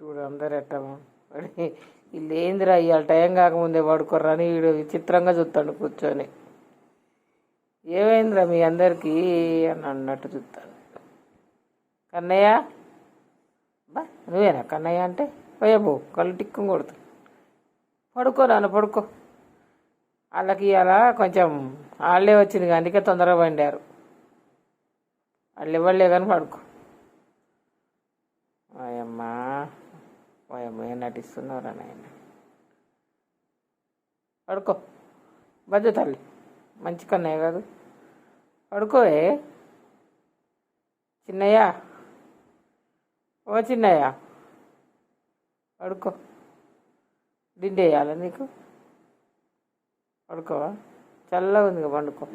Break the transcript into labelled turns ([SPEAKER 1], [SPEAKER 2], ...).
[SPEAKER 1] చూడు అందరు ఎట్టమా వీళ్ళు ఏందిరా ఇవాళ టైం కాకముందే పడుకోర్రా అని వీడు విచిత్రంగా చూస్తాడు కూర్చొని. ఏమైందిరా మీ అందరికీ అని అన్నట్టు చూస్తాను కన్నయ్య? బా నువ్వేనా కన్నయ్య అంటే? పోయబో కళ్ళు టిక్కు కొడుతు. పడుకో నాన్న పడుకో. వాళ్ళకి ఇవాళ కొంచెం వాళ్ళే వచ్చింది అందుకే తొందరగా పండారు. వాళ్ళు ఇవ్వలే కానీ పడుకో. అయ్యమ్మా ఏం నటిస్తున్నారా నాయన? పడుకో. బద్ద తల్లి. మంచి కన్నయ్య కాదు. పడుకోవే చిన్నయ్య. ఓ చిన్నయ్య. పడుకో. దిండేయాలా నీకు? పడుకోవా? చల్లగా ఉంది పండుకో.